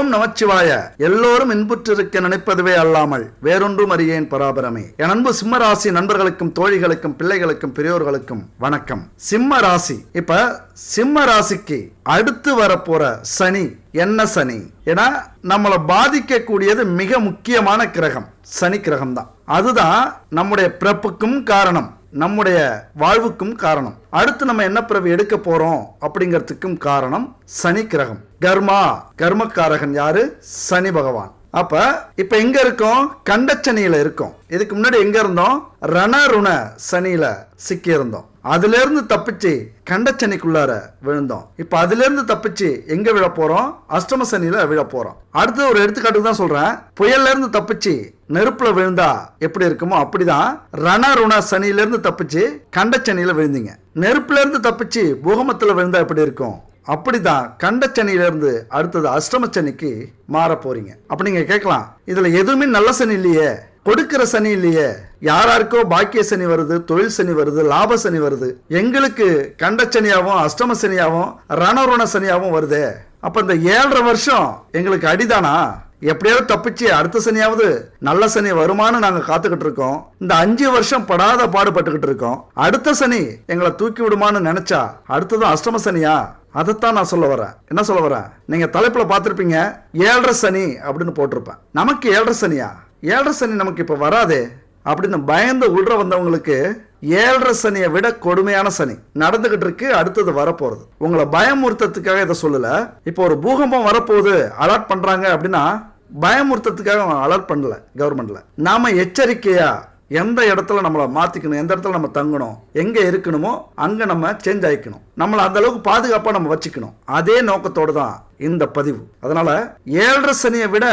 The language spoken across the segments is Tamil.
ஓம் நமச்சிவாய. எல்லோரும் இன்புற்றிருக்க நினைப்பதுவே அல்லாமல் வேறொன்றும் அறியேன் பராபரமே. என் அன்பு சிம்ம ராசி நண்பர்களுக்கும் தோழிகளுக்கும் பிள்ளைகளுக்கும் பெரியோர்களுக்கும் வணக்கம். சிம்ம ராசி இப்ப சிம்ம ராசிக்கு அடுத்து வரப்போற சனி என்ன சனி? ஏன்னா நம்மளை பாதிக்கக்கூடியது மிக முக்கியமான கிரகம். சனி கிரகம் தான் அதுதான் நம்முடைய பிறப்புக்கும் காரணம். நம்முடைய வாழ்வுக்கும் காரணம். அடுத்து நம்ம என்ன பிறவி எடுக்க போறோம் அப்படிங்கிறதுக்கும் காரணம் சனி கிரகம். கர்மா கர்மக்காரகன் யாரு? சனி பகவான். அப்ப இப்ப எங்க இருக்கோம்? கண்டச்சனியில் இருக்கோம். இதுக்கு முன்னாடி எங்க இருந்தோம்? ரணருண சனியில சிக்கி இருந்தோம் அதுல இருந்து தப்பிச்சு கண்டச்சனிக்குள்ளார விழுந்தோம். இப்ப அதுல இருந்து தப்பிச்சு எங்க விழ போறோம்? அஷ்டம சனியில விழ போறோம். அடுத்து ஒரு எடுத்துக்காட்டுக்கு தான் சொல்றேன். புயல்ல இருந்து தப்பிச்சு நெருப்புல விழுந்தா எப்படி இருக்குமோ அப்படிதான் ரணருண சனியில இருந்து தப்பிச்சு கண்டச்சனியில விழுந்தீங்க. நெருப்புல இருந்து தப்பிச்சு பூகமத்துல விழுந்தா எப்படி இருக்கும்? அப்படிதான் கண்டச்சனியிலிருந்து அடுத்தது அஷ்டம சனிக்கு மாற போறீங்க அப்ப நீங்க கேட்கலாம் இதுல எதுவுமே நல்ல சனி இல்லையே? கொடுக்கிற சனி இல்லையே? யாராருக்கோ பாக்கிய சனி வருது தொழில் சனி வருது லாப சனி வருது. எங்களுக்கு கண்டச்சனியாவும் அஷ்டம சனியாகவும் ரணருண சனியாகவும் வருதே. அப்ப இந்த ஏழரை வருஷம் எங்களுக்கு அடிதானா? எப்படியாவது தப்பிச்சு அடுத்த சனியாவது நல்ல சனி வருமானு நாங்க காத்துக்கிட்டு இருக்கோம். இந்த அஞ்சு வருஷம் படாத பாடுபட்டுக்கிட்டு இருக்கோம். அடுத்த சனி எங்களை தூக்கி விடுமான்னு நினைச்சா அடுத்ததும் அஷ்டம சனியா? அதைத்தான் நான் சொல்ல வரேன். என்ன சொல்ல வரேன்? நீங்க தலைப்புல பார்த்துருப்பீங்க ஏழரை சனி அப்படின்னு போட்டிருப்பேன். நமக்கு ஏழரை சனியா? ஏழரை சனி நமக்கு இப்ப வராதே அப்படின்னு பயந்து உள்ள வந்தவங்களுக்கு ஏழரை சனியை விட கொடுமையான சனி நடந்துகிட்டு இருக்கு அடுத்தது வரப்போறது. உங்களை பயமுறுத்தத்துக்காக இதை சொல்லல. இப்போ ஒரு பூகம்பம் வரப்போகுது அலர்ட் பண்றாங்க அப்படின்னா பயமுறுத்தத்துக்காக அலர்ட் பண்ணல கவர்மெண்ட்ல நாம எச்சரிக்கையா எந்த இடத்துல நம்மளை மாத்திக்கணும் எந்த இடத்துல நம்ம தங்கணும் எங்க இருக்கணுமோ அங்க நம்ம சேஞ்ச் ஆயிக்கணும். நம்மளை அந்த அளவுக்கு பாதுகாப்பா நம்ம வச்சுக்கணும். அதே நோக்கத்தோடு தான் இந்த பதிவு. அதனால ஏழரை சனியை விட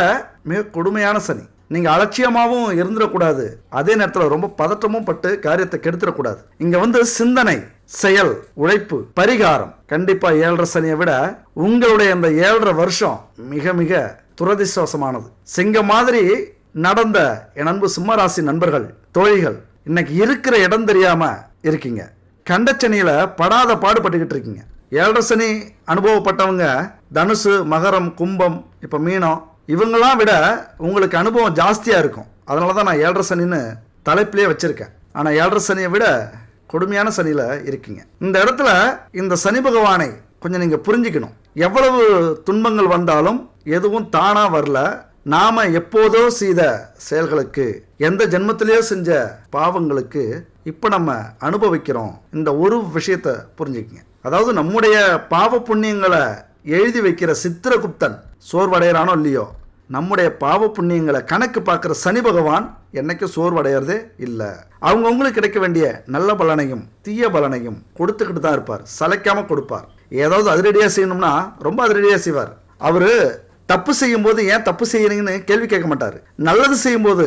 மிக கொடுமையான சனி. நீங்க அலட்சியமாகவும் இருந்துடக்கூடாது. அதே நேரத்தில் ரொம்ப பதட்டமும் பட்டு காரியத்தை கெடுத்துடக்கூடாது. இங்க வந்து சிந்தனை செயல் உழைப்பு பரிகாரம். கண்டிப்பா ஏழரை சனியை விட உங்களுடைய அந்த ஏழரை வருஷம் மிக மிக துரதிர்ஷ்டவசமானது. சிங்கம் மாதிரி நடந்த என் அன்பு சிம்மராசி நண்பர்கள் தோழிகள் இன்னைக்கு இருக்கிற இடம் தெரியாம இருக்கீங்க. கண்டச்சனியில படாத பாடுபட்டுக்கிட்டு இருக்கீங்க. ஏழரை சனி அனுபவப்பட்டவங்க தனுசு மகரம் கும்பம் இப்போ மீனம் இவங்களாம் விட உங்களுக்கு அனுபவம் ஜாஸ்தியாக இருக்கும். அதனால தான் நான் ஏழரை சனின்னு தலைப்பிலே வச்சுருக்கேன். ஆனால் ஏழரை சனியை விட கொடுமையான சனியில் இருக்கீங்க. இந்த இடத்துல இந்த சனி பகவானை கொஞ்சம் நீங்கள் புரிஞ்சுக்கணும். எவ்வளவு துன்பங்கள் வந்தாலும் எதுவும் தானாக வரல. நாம எப்போதோ செய்த செயல்களுக்கு எந்த ஜென்மத்திலேயோ செஞ்ச பாவங்களுக்கு இப்போ நம்ம அனுபவிக்கிறோம். இந்த ஒரு விஷயத்தை புரிஞ்சுக்கங்க. அதாவது நம்முடைய பாவ புண்ணியங்களை எழுதி வைக்கிற சித்திரகுப்தன் சோர்வடைகிறானோ இல்லையோ நம்முடைய பாவ புண்ணியங்களை கணக்கு பார்க்குற சனி பகவான் என்னைக்கும் சோர்வடைகிறதே இல்லை. அவங்கவுங்களுக்கு கிடைக்க வேண்டிய நல்ல பலனையும் தீய பலனையும் கொடுத்துக்கிட்டு தான் இருப்பார். சலைக்காமல் கொடுப்பார். ஏதாவது அதிரடியாக செய்யணும்னா ரொம்ப அதிரடியாக செய்வார். அவர் தப்பு செய்யும்போது ஏன் தப்பு செய்யறீங்கன்னு கேள்வி கேட்க மாட்டார். நல்லது செய்யும்போது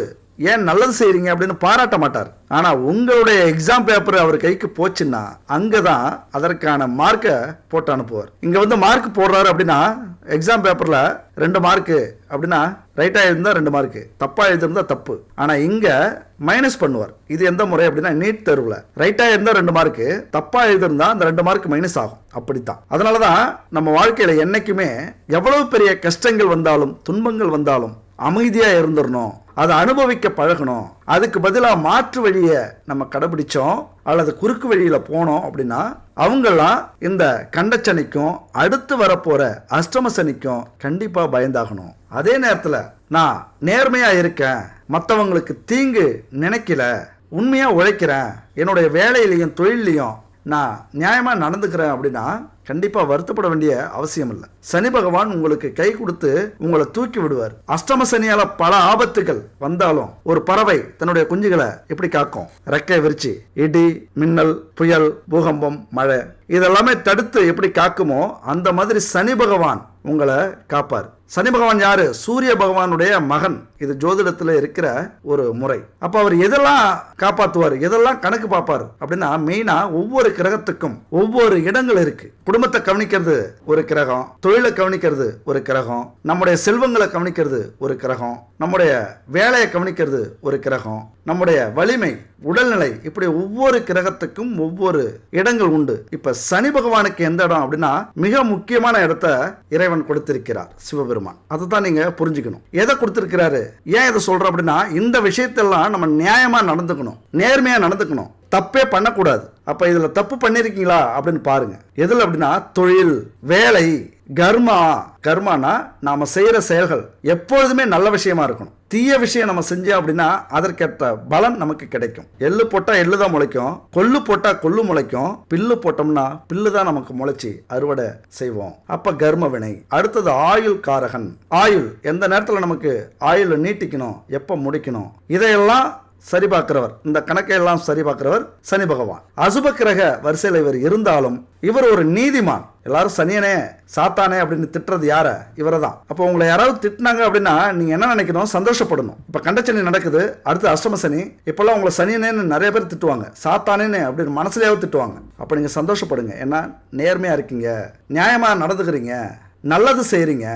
ஏன் நல்லது செய்கிறீங்க அப்படின்னு பாராட்ட மாட்டார். ஆனால் உங்களுடைய எக்ஸாம் பேப்பர் அவர் கைக்கு போச்சுன்னா அங்கே தான் அதற்கான மார்க்கை போட்டு அனுப்புவார். இங்கே வந்து மார்க் போடுறாரு அப்படின்னா எக்ஸாம் பேப்பரில் ரெண்டு மார்க்கு அப்படின்னா ரைட்டாக எழுதிருந்தா ரெண்டு மார்க்கு தப்பாக எழுதிருந்தா தப்பு. ஆனால் இங்கே மைனஸ் பண்ணுவார். இது எந்த முறை அப்படின்னா நீட் தேர்வில். ரைட்டாக இருந்தால் ரெண்டு மார்க்கு தப்பாக எழுதிருந்தால் அந்த ரெண்டு மார்க் மைனஸ் ஆகும். அப்படித்தான். அதனாலதான் நம்ம வாழ்க்கையில் என்றைக்குமே எவ்வளவு பெரிய கஷ்டங்கள் வந்தாலும் துன்பங்கள் வந்தாலும் அமைதியாக இருந்துடணும் அதை அனுபவிக்க பழகணும். அதுக்கு பதிலாக மாற்று வழியை நம்ம கடைபிடிச்சோம். அல்லது குறுக்கு வழியில் போனோம் அப்படின்னா அவங்கெல்லாம் இந்த கண்டச்சனிக்கும் அடுத்து வரப்போகிற அஷ்டம சனிக்கும் பயந்தாகணும். அதே நேரத்தில் நான் நேர்மையாக இருக்கேன். மற்றவங்களுக்கு தீங்கு நினைக்கல. உண்மையாக உழைக்கிறேன். என்னுடைய வேலையிலையும் தொழிலையும் நான் நியாயமாக நடந்துக்கிறேன் அப்படின்னா கண்டிப்பாக வருத்தப்பட வேண்டிய அவசியம் இல்லை. சனி பகவான் உங்களுக்கு கை கொடுத்து உங்களை தூக்கி விடுவார். அஷ்டம சனியால் பல ஆபத்துகள் வந்தாலும் ஒரு பறவை தன்னுடைய குஞ்சுகளை எப்படி காக்கும்? ரெக்கை விரிச்சு இடி மின்னல் புயல் பூகம்பம் மழை இதெல்லாமே தடுத்து எப்படி காக்குமோ அந்த மாதிரி சனி பகவான் உங்களை காப்பார். சனி பகவான் யாரு? சூரிய பகவானுடைய மகன். இது ஜோதிடத்தில் இருக்கிற ஒரு முறை. அப்ப அவர் எதெல்லாம் காப்பாற்றுவார் எதெல்லாம் கணக்கு பார்ப்பார்? அப்படின்னா மெயினா ஒவ்வொரு கிரகத்துக்கும் ஒவ்வொரு இடங்கள் இருக்கு. குடும்பத்தை கவனிக்கிறது ஒரு கிரகம் தொழிலை கவனிக்கிறது ஒரு கிரகம் நம்முடைய செல்வங்களை கவனிக்கிறது ஒரு கிரகம் நம்முடைய வேலையை கவனிக்கிறது ஒரு கிரகம் நம்முடைய வலிமை உடல்நிலை இப்படி ஒவ்வொரு கிரகத்துக்கும் ஒவ்வொரு இடங்கள் உண்டு. இப்ப சனி பகவானுக்கு எந்த இடம் அப்படின்னா மிக முக்கியமான இடத்த இறைவன் கொடுத்திருக்கிறார் சிவபெருமான். அதை தான் நீங்க புரிஞ்சுக்கணும். எதை கொடுத்திருக்கிறாரு? ஏன் இதை சொல்றோம் அப்படின்னா இந்த விஷயத்தெல்லாம் நம்ம நியாயமா நடந்துக்கணும் நேர்மையா நடந்துக்கணும். தப்பே பண்ணக்கூடாது. அப்ப இதுல தப்பு பண்ணிருக்கீங்களா அப்படின்னு பாருங்க. எதுல அப்படின்னா தொழில் வேலை கர்மா. கர்மானா நாம செய்யற செயல்கள் எப்பொழுதுமே நல்ல விஷயமா இருக்கணும். தீய விஷயம் நம்ம செஞ்சோம் அப்படின்னா அதற்கேற்ற பலன் நமக்கு கிடைக்கும். எள்ளு போட்டால் எள்ளு தான் முளைக்கும். கொள்ளு போட்டால் கொள்ளு முளைக்கும். பில்லு போட்டோம்னா பில்லு தான் நமக்கு முளைச்சி அறுவடை செய்வோம். அப்போ கர்ம வினை. அடுத்தது ஆயுள் காரகன். ஆயுள் எந்த நேரத்தில் நமக்கு ஆயுளை நீட்டிக்கணும் எப்போ முடிக்கணும்? இதையெல்லாம் சரி பார்க்கிறவர் இந்த கணக்கை எல்லாம் சரி பார்க்கிறவர் சனி பகவான். அசுப கிரக வரிசையில் இவர் இருந்தாலும் இவர் ஒரு நீதிமான். எல்லாரும் சனியனே சாத்தானே அப்படின்னு திட்டுறது யார? இவரை தான் அப்போ உங்களை யாராவது திட்டினாங்க அப்படின்னா நீங்க என்ன நினைக்கணும்? சந்தோஷப்படணும். இப்ப கண்டச்சனி நடக்குது அடுத்து அஷ்டம சனி. இப்பெல்லாம் உங்களை சனியனேன்னு நிறைய பேர் திட்டுவாங்க. சாத்தானேன்னு அப்படின்னு மனசுலயாவது திட்டுவாங்க. அப்ப நீங்க சந்தோஷப்படுங்க. ஏன்னா நேர்மையா இருக்கீங்க. நியாயமா நடந்துக்கிறீங்க. நல்லது செய்கிறீங்க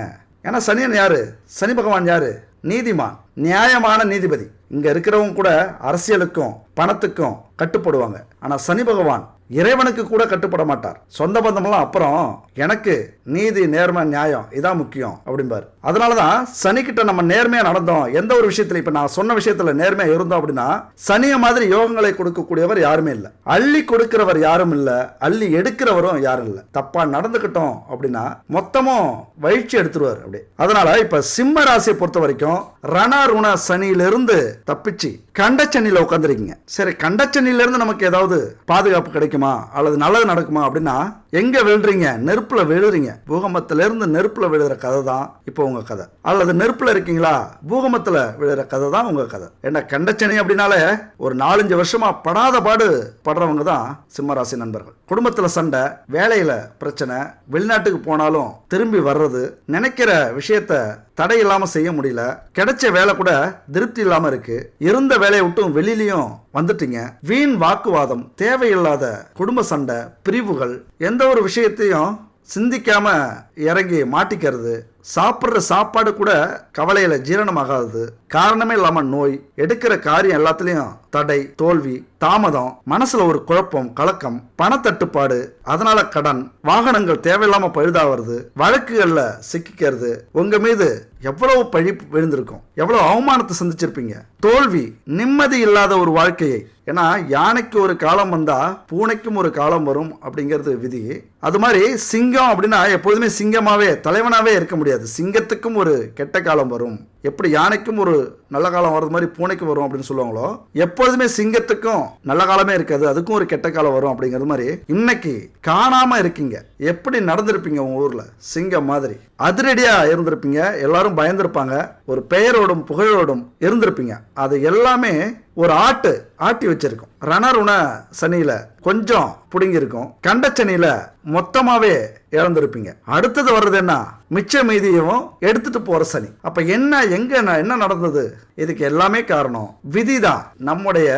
ஏன்னா சனியன் யாரு? சனி பகவான் யாரு? நீதிமான். நியாயமான நீதிபதி. இங்கே இருக்கிறவங்க கூட அரசியலுக்கும் பணத்துக்கும் கட்டுப்படுவாங்க. ஆனால் சனி பகவான் இறைவனுக்கு கூட கட்டுப்பட மாட்டார். சொந்த பந்தமெல்லாம் அப்புறம் எனக்கு நீதி நேர்மை நியாயம் இதான் முக்கியம் அப்படிம்பாரு. அதனால தான் சனிக்கிட்ட நம்ம நேர்மையாக நடந்தோம். எந்த ஒரு விஷயத்துல இப்போ நான் சொன்ன விஷயத்தில் நேர்மையாக இருந்தோம் அப்படின்னா சனியை மாதிரி யோகங்களை கொடுக்கக்கூடியவர் யாருமே இல்லை. அள்ளி கொடுக்கிறவர் யாரும் இல்லை. அள்ளி எடுக்கிறவரும் யாரும் இல்லை. தப்பா நடந்துக்கிட்டோம் அப்படின்னா மொத்தமும் வயிற்சி எடுத்துருவார் அப்படி அதனால இப்போ சிம்ம ராசியை பொறுத்த வரைக்கும் ரணருண சனியிலிருந்து தப்பிச்சு கண்டச்சனியில் உட்காந்துருக்கீங்க சரி கண்டச்சனியில நமக்கு ஏதாவது பாதுகாப்பு கிடைக்குமா? அல்லது நல்லது நடக்குமா? அப்படின்னா எங்க விழுறீங்க? நெருப்புல விழுறீங்க. பூகம்பத்துல இருந்து நெருப்புல விழுகிற கதை தான் இப்போ உங்க கதை. அல்லது நெருப்புல இருக்கீங்களா? பூகம்பத்துல விழுகிற கதை தான் உங்க கதை. ஏன்னா கண்டச்சனி அப்படின்னாலே ஒரு நாலஞ்சு வருஷமா படாத பாடு படுறவங்க தான் சிம்மராசி நண்பர்கள். குடும்பத்துல சண்டை வேலையில பிரச்சனை வெளிநாட்டுக்கு போனாலும் திரும்பி வர்றது நினைக்கிற விஷயத்த தடை இல்லாம செய்ய முடியல. கிடைச்ச வேலை கூட திருப்தி இல்லாம இருக்கு. இருந்த வேலையை விட்டும் வெளியிலையும் வந்துட்டீங்க. வீண் வாக்குவாதம் தேவையில்லாத குடும்ப சண்டை பிரிவுகள் எந்த ஒரு விஷயத்தையும் சிந்திக்காம இறங்கி மாட்டிக்கிறது. சாப்பிட்ற சாப்பாடு கூட கவலையில ஜீரணமாகாது. காரணமே இல்லாம நோய் எடுக்கிற காரியம் எல்லாத்துலயும் தடை தோல்வி தாமதம் மனசுல ஒரு குழப்பம் கலக்கம் பணத்தட்டுப்பாடு அதனால கடன் வாகனங்கள் தேவையில்லாம பழுதாகிறது வழக்குகள்ல சிக்கிக்கிறது உங்க மீது எவ்வளவு பழி விழுந்திருக்கும் எவ்வளவு அவமானத்தை சந்திச்சிருப்பீங்க? தோல்வி நிம்மதி இல்லாத ஒரு வாழ்க்கையை. ஏன்னா யானைக்கு ஒரு காலம் வந்தா பூனைக்கும் ஒரு காலம் வரும் அப்படிங்கிறது விதி. அது மாதிரி சிங்கம் அப்படின்னா எப்பொழுதுமே சிங்கமாவே தலைவனாவே இருக்க முடியாது. சிங்கத்துக்கும் ஒரு கெட்ட காலம் வரும். எப்படி யானைக்கும் ஒரு நல்ல காலம் வர்றது மாதிரி பூனைக்கு வரும் அப்படின்னு சொல்லுவாங்களோ எப்பொழுதுமே சிங்கத்துக்கும் நல்ல காலமே இருக்காது அதுக்கும் ஒரு கெட்ட காலம் வரும் அப்படிங்கிறது மாதிரி இன்னைக்கு காணாம இருக்கீங்க. எப்படி நடந்திருப்பீங்க உங்க ஊர்ல? சிங்கம் மாதிரி. அதிரடியா இருந்திருப்பீங்க எல்லாரும் பயந்திருப்பாங்க ஒரு பெயரோடும் புகழோடும் இருந்திருப்பீங்க. அது எல்லாமே ஒரு ஆட்டு ஆட்டி வச்சிருக்கும். ரணருண சனியில கொஞ்சம் பிடுங்கியிருக்கும். கண்ட சனியில மொத்தமாவே இழந்திருப்பீங்க. அடுத்தது வர்றது என்ன? மிச்ச மீதியும் எடுத்துட்டு போற சனி. அப்ப என்ன எங்க என்ன நடந்தது? இதுக்கு எல்லாமே காரணம். விதி தான் நம்முடைய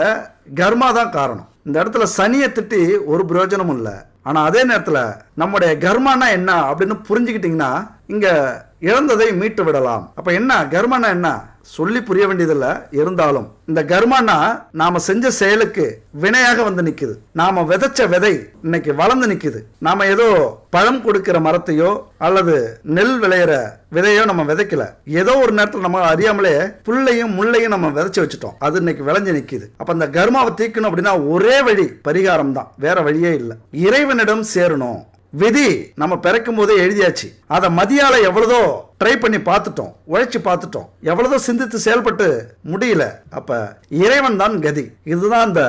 கர்மா தான் காரணம். இந்த இடத்துல சனியை திட்டி ஒரு பிரயோஜனமும் இல்லை. ஆனால் அதே நேரத்தில் நம்முடைய கர்மானா என்ன அப்படின்னு புரிஞ்சுக்கிட்டிங்கன்னா இங்கே இழந்ததை மீட்டு விடலாம். அப்போ என்ன கர்மானா என்ன? சொல்லி புரிய வேண்டியதில்ல. இருந்தாலும் இந்த கர்மானா நாம செஞ்ச செயலுக்கு வினையாக வந்து நிக்குது. நாம விதைச்ச விதை இன்னைக்கு வளர்ந்து நிக்குது. நாம ஏதோ பழம் கொடுக்கிற மரத்தையோ அல்லது நெல் விளையிற விதையோ நம்ம விதைக்கல. ஏதோ ஒரு நேரத்தில் நம்ம அறியாமலே புல்லையும் முள்ளையும் நம்ம விதைச்சு வச்சுட்டோம். அது இன்னைக்கு விளைஞ்சு நிக்குது. அப்ப இந்த கர்மாவை தீக்கணும் அப்படின்னா ஒரே வழி பரிகாரம் தான். வேற வழியே இல்லை. இறைவனிடம் சேரணும். விதி நம்ம பிறக்கும் போதே எழுதியாச்சு. அதை மதியால எவ்வளதோ ட்ரை பண்ணி பார்த்துட்டோம் உழைச்சி பார்த்துட்டோம். எவ்வளவோ சிந்தித்து செயல்பட்டு முடியல. அப்ப இறைவன் தான் கதி. இதுதான் இந்த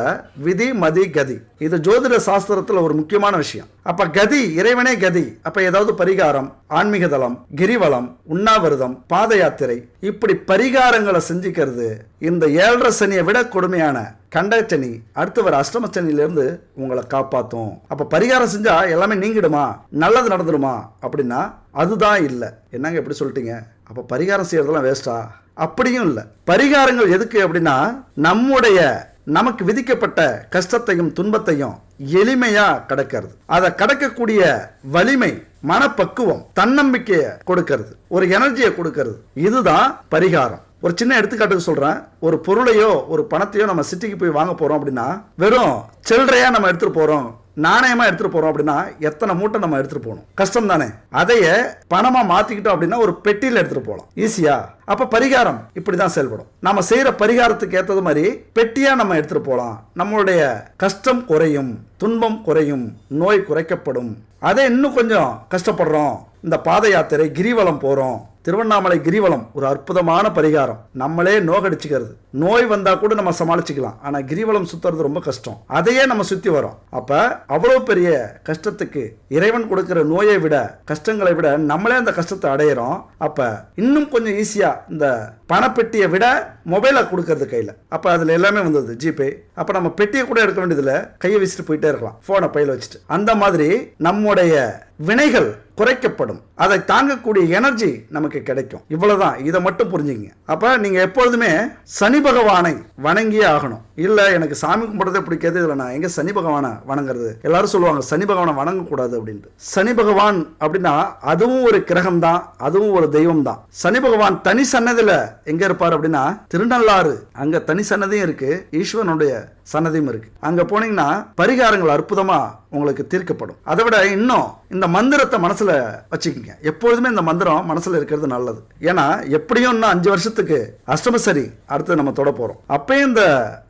விதி மதி கதி. இது ஜோதிட சாஸ்திரத்தில் ஒரு முக்கியமான விஷயம். அப்ப கதி இறைவனே கதி. அப்ப ஏதாவது பரிகாரம் ஆன்மீக தளம் கிரிவலம் உண்ணாவிரதம் பாத யாத்திரை இப்படி பரிகாரங்களை செஞ்சுக்கிறது இந்த ஏழரை சனியை விட கொடுமையான கண்டச்சனி அடுத்து வர அஷ்டம சனியிலிருந்து உங்களை காப்பாத்தும். அப்ப பரிகாரம் செஞ்சா எல்லாமே நீங்கிடுமா? நல்லது நடந்துடுமா? அப்படின்னா அதுதான் இல்லை. என்னங்க எப்படி சொல்லிட்டீங்க? அப்போ பரிகாரம் செய்யறதெல்லாம் வேஸ்டா அப்படியும் இல்லை. பரிகாரங்கள் எதுக்கு அப்படின்னா நம்முடைய நமக்கு விதிக்கப்பட்ட கஷ்டத்தையும் துன்பத்தையும் எளிமையா கடக்கிறது. அதை கடக்கக்கூடிய வலிமை மனப்பக்குவம் தன்னம்பிக்கையை கொடுக்கிறது. ஒரு எனர்ஜியை கொடுக்கிறது. இதுதான் பரிகாரம். ஒரு சின்ன எடுத்துக்காட்டுக்கு சொல்றேன். ஒரு பொருளையோ ஒரு பணத்தையோ நம்ம சிட்டிக்கு போய் வாங்க போறோம் அப்படின்னா வெறும் சில்லறையாக நம்ம எடுத்துட்டு போறோம். நாணயமா எடுத்துட்டு போறோம் அப்படின்னா எத்தனை மூட்டை நம்ம எடுத்துட்டு போகணும்? கஷ்டம் தானே? அதையே பணமா மாத்திக்கிட்டோம் அப்படின்னா ஒரு பெட்டியில எடுத்துட்டு போகலாம். ஈஸியா அப்ப பரிகாரம் இப்படிதான் செயல்படும். நம்ம செய்யற பரிகாரத்துக்கு ஏத்தது மாதிரி பெட்டியா நம்ம எடுத்துட்டு போகலாம். நம்மளுடைய கஷ்டம் குறையும் துன்பம் குறையும் நோய் குறைக்கப்படும். அதே இன்னும் கொஞ்சம் கஷ்டப்படுறோம். இந்த பாத யாத்திரை கிரிவலம் போறோம். திருவண்ணாமலை கிரிவலம் ஒரு அற்புதமான பரிகாரம். நம்மளே நோகடிச்சுக்கிறது. நோய் வந்தா கூட நம்ம சமாளிச்சுக்கலாம். ஆனா கிரிவலம் சுத்துறது ரொம்ப கஷ்டம். அதையே நம்ம சுத்தி வரோம். அப்ப அவ்வளவு பெரிய கஷ்டத்துக்கு இறைவன் கொடுக்கிற நோயை விட கஷ்டங்களை விட நம்மளே அந்த கஷ்டத்தை அடையிறோம். அப்ப இன்னும் கொஞ்சம் ஈஸியா இந்த பணப்பெட்டியை விட மொபைலை கொடுக்கறது கையில். அப்போ அதில் எல்லாமே வந்தது ஜிபே. அப்போ நம்ம பெட்டியை கூட எடுக்க வேண்டியதில்ல. கையை வச்சுட்டு போயிட்டே இருக்கலாம். ஃபோனை பையில் வச்சுட்டு. அந்த மாதிரி நம்முடைய வினைகள் குறைக்கப்படும். அதை தாங்கக்கூடிய எனர்ஜி நமக்கு கிடைக்கும். இவ்வளவுதான். இதை மட்டும் புரிஞ்சுங்க அப்ப நீங்க எப்பொழுதுமே சனி பகவானை வணங்கியே ஆகணும். இல்ல எனக்கு சாமி கும்பிடுறதே பிடிக்காது. இதுல நான் எங்க சனி பகவானை வணங்குறது? எல்லாரும் சொல்லுவாங்க சனி பகவானை வணங்கக்கூடாது அப்படின்ட்டு. சனி பகவான் அப்படின்னா அதுவும் ஒரு கிரகம் தான் அதுவும் ஒரு தெய்வம் தான் சனி பகவான் தனி சன்னதியில எங்க இருப்பார் அப்படின்னா திருநள்ளாறு. அங்க தனி சன்னதியும் இருக்கு ஈஸ்வரனுடைய சன்னதியும் இருக்கு. அங்க போனீங்கன்னா பரிகாரங்கள் அற்புதமா உங்களுக்கு தீர்க்கப்படும். அதை விட இன்னும் இந்த மந்திரத்தை மனசுல வச்சுக்கோங்க. எப்பொழுதுமே இந்த மந்திரம் மனசுல இருக்கிறது நல்லது. ஏன்னா எப்படியும் இன்னும் அஞ்சு வருஷத்துக்கு அஷ்டமசரி அடுத்து நம்ம தொட போறோம். அப்பயும் இந்த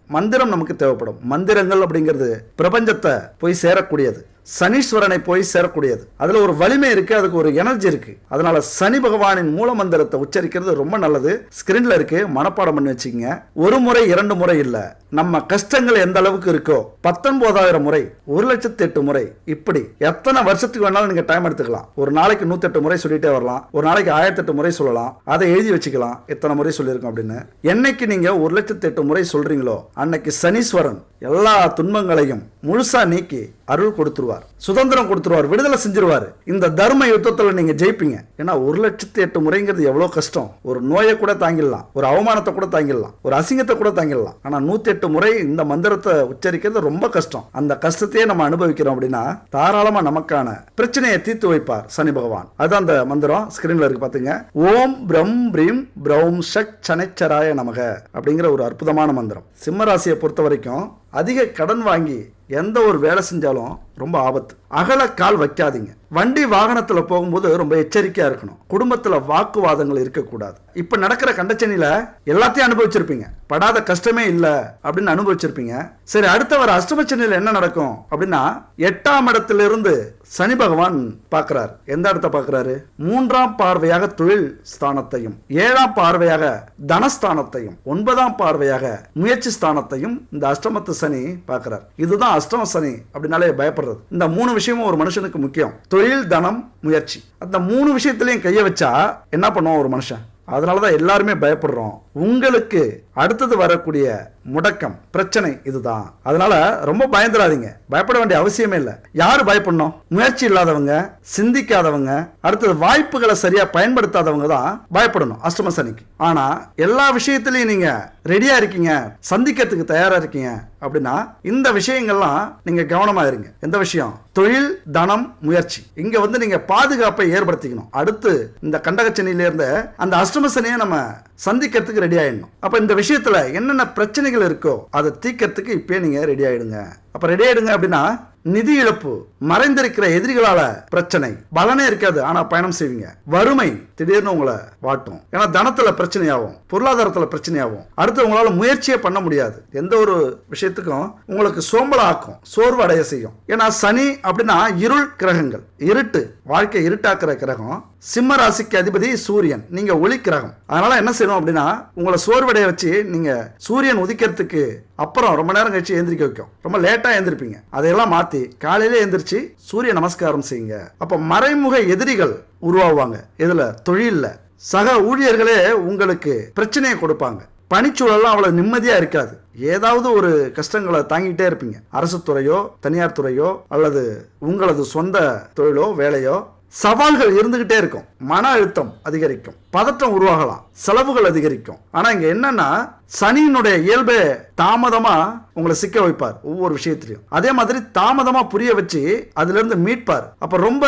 மந்திரம் நமக்கு தேவைப்படும். மந்திரங்கள் அப்படிங்கிறது பிரபஞ்சத்தை போய் சேரக்கூடியது. சனீஸ்வரனை போய் சேரக்கூடியது. அதில் ஒரு வலிமை இருக்கு அதுக்கு ஒரு எனர்ஜி இருக்கு. அதனால சனி பகவானின் மூல மந்திரத்தை உச்சரிக்கிறது ரொம்ப நல்லது. ஸ்கிரீன்ல இருக்கு மனப்பாடம் பண்ணி வச்சுக்கோங்க. ஒரு முறை இரண்டு முறை இல்ல. நம்ம கஷ்டங்கள் எந்த அளவுக்கு இருக்கோ பத்தொன்பதாயிரம் முறை ஒரு லட்சத்தி எட்டு முறை இப்படி எத்தனை வருஷத்துக்கு வேணாலும் நீங்க டைம் எடுத்துக்கலாம். ஒரு நாளைக்கு நூத்தி எட்டு முறை சொல்லிட்டே வரலாம். ஒரு நாளைக்கு ஆயிரத்தி எட்டு முறை சொல்லலாம். அதை எழுதி வச்சுக்கலாம். எத்தனை முறை சொல்லியிருக்கோம் அப்படின்னு. என்னைக்கு நீங்க ஒரு லட்சத்தி எட்டு முறை சொல்றீங்களோ அன்னைக்கு சனீஸ்வரன் எல்லா துன்பங்களையும் முழுசா நீக்கி அருள் கொடுத்துருவார். சுதந்திரம் கொடுத்துருவார் விடுதலை செஞ்சிருவார். இந்த தர்ம யுத்தத்துல நீங்க ஜெயிப்பீங்க. ஏன்னா ஒரு லட்சத்தி எட்டு முறைங்கிறது எவ்வளவு கஷ்டம். ஒரு நோயை கூட தாங்கிடலாம் ஒரு அவமானத்தை கூட தாங்கிடலாம் ஒரு அசிங்கத்தை கூட தாங்கிடலாம். ஆனா நூத்தி எட்டு முறை இந்த மந்திரத்தை உச்சரிக்கிறது ரொம்ப கஷ்டம். அந்த கஷ்டத்தையே நம்ம அனுபவிக்கிறோம் அப்படின்னா தாராளமா நமக்கான பிரச்சனையை தீர்த்து வைப்பார் சனி பகவான். அதுதான் அந்த மந்திரம். ஸ்கிரீன்ல இருக்கு பாத்துங்க. ஓம் பிரம் பிரீம் பிரௌம் ஷக் சனைச்சராய நமக அப்படிங்கிற ஒரு அற்புதமான மந்திரம். சிம்மராசியை பொறுத்த வரைக்கும் அதிக கடன் வாங்கி எந்த ஒரு வேலை செஞ்சாலும் ரொம்ப ஆபத்து. அகல கால் வைக்காதீங்க. வண்டி வாகனத்தில் போகும்போது ரொம்ப எச்சரிக்கையாக இருக்கணும். குடும்பத்தில் வாக்குவாதங்கள் இருக்கக்கூடாது. இப்போ நடக்கிற கண்டச்சனியில் எல்லாத்தையும் அனுபவிச்சிருப்பீங்க. படாத கஷ்டமே இல்லை அப்படின்னு அனுபவிச்சிருப்பீங்க. சரி அடுத்த வர அஷ்டமச்சனியில் என்ன நடக்கும் அப்படின்னா எட்டாம் இடத்துல இருந்து சனி பகவான் பார்க்கிறார். எந்த இடத்தை பார்க்கிறாரு? மூன்றாம் பார்வையாக தொழில் ஸ்தானத்தையும் ஏழாம் பார்வையாக தனஸ்தானத்தையும் ஒன்பதாம் பார்வையாக முயற்சி ஸ்தானத்தையும் இந்த அஷ்டமத்து சனி பார்க்கிறார். இதுதான் அஷ்டம சனி அப்படின்னாலே பயப்படுறது. இந்த மூணு விஷயமும் ஒரு மனுஷனுக்கு முக்கியம். தொழில் தனம் முயற்சி. அந்த மூணு விஷயத்திலையும் கையை வச்சா என்ன பண்ணுவோம் ஒரு மனுஷன்? அதனால தான் எல்லாருமே பயப்படுறோம். உங்களுக்கு அடுத்தது வரக்கூடிய முடக்கம் பிரச்சனை இதுதான். அதனால ரொம்ப பயந்துடாதீங்க. பயப்பட வேண்டிய அவசியமே இல்லை. யாரு பயப்படணும்? முயற்சி இல்லாதவங்க சிந்திக்காதவங்க அடுத்தது வாய்ப்புகளை சரியா பயன்படுத்தாதவங்க தான் பயப்படணும் அஷ்டம சனிக்கு. ஆனா எல்லா விஷயத்திலையும் நீங்க ரெடியா இருக்கீங்க சந்திக்கிறதுக்கு தயாரா இருக்கீங்க அப்படின்னா இந்த விஷயங்கள்லாம் நீங்க கவனமா இருங்க. எந்த விஷயம்? தொழில் தனம் முயற்சி. இங்க வந்து நீங்க பாதுகாப்பை ஏற்படுத்திக்கணும். அடுத்து இந்த கண்டகச்சனில இருந்து அந்த அஷ்டம சனியை நம்ம சந்திக்கிறதுக்கு ரெடி ஆயிடணும். அப்போ இந்த விஷயத்துல என்னென்ன பிரச்சனைகள் இருக்கோ அதை தீக்கிறதுக்கு இப்போ நீங்கள் ரெடி ஆயிடுங்க. அப்போ ரெடி ஆயிடுங்க அப்படின்னா நிதி இழப்பு மறைந்திருக்கிற எதிரிகளால பிரச்சனை பலனே இருக்காது. ஆனா பயணம் செய்வீங்க. வறுமை திடீர்னு உங்களை வாட்டும். ஏன்னா தனத்துல பிரச்சனையாகும் பொருளாதாரத்துல பிரச்சனையாகும். அடுத்து உங்களால முயற்சியே பண்ண முடியாது. எந்த ஒரு விஷயத்துக்கும் உங்களுக்கு சோம்பல ஆக்கும் சோர்வு அடைய செய்யும். ஏன்னா சனி அப்படின்னா இருள் கிரகங்கள் இருட்டு வாழ்க்கை இருட்டாக்குற கிரகம். சிம்ம ராசிக்கு அதிபதி சூரியன். நீங்க ஒளி கிரகம். அதனால என்ன செய்யணும் அப்படின்னா உங்களை சோர்வடைய வச்சு நீங்க சூரியன் உதிக்கிறதுக்கு அப்புறம் ரொம்ப நேரம் கழிச்சு எழுந்திரிக்க வைக்கும். ரொம்ப லேட்டா எழுந்திருப்பீங்க அதையெல்லாம் மாத்தி காலையில எழுந்திரிச்சு சூரிய நமஸ்காரம் செய்யுங்க. அப்ப மறைமுக எதிரிகள் உருவாகுவாங்க இதுல தொழில்ல சக ஊழியர்களே உங்களுக்கு பிரச்சனையை கொடுப்பாங்க. பனிச்சூழல்லாம் அவ்வளவு நிம்மதியா இருக்காது. ஏதாவது ஒரு கஷ்டங்களை தாங்கிட்டே இருப்பீங்க. அரசு துறையோ தனியார் துறையோ அல்லது உங்களது சொந்த தொழிலோ வேலையோ சவால்கள் இருந்துகிட்டே இருக்கும். மன அழுத்தம் அதிகரிக்கும். பதற்றம் உருவாகலாம். செலவுகள் அதிகரிக்கும். ஆனா இங்க என்னன்னா சனியினுடைய இயல்பே தாமதமா உங்களை சிக்க வைப்பார் ஒவ்வொரு விஷயத்திலையும். அதே மாதிரி தாமதமா புரிய வச்சு அதுல இருந்து மீட்பார். அப்ப ரொம்ப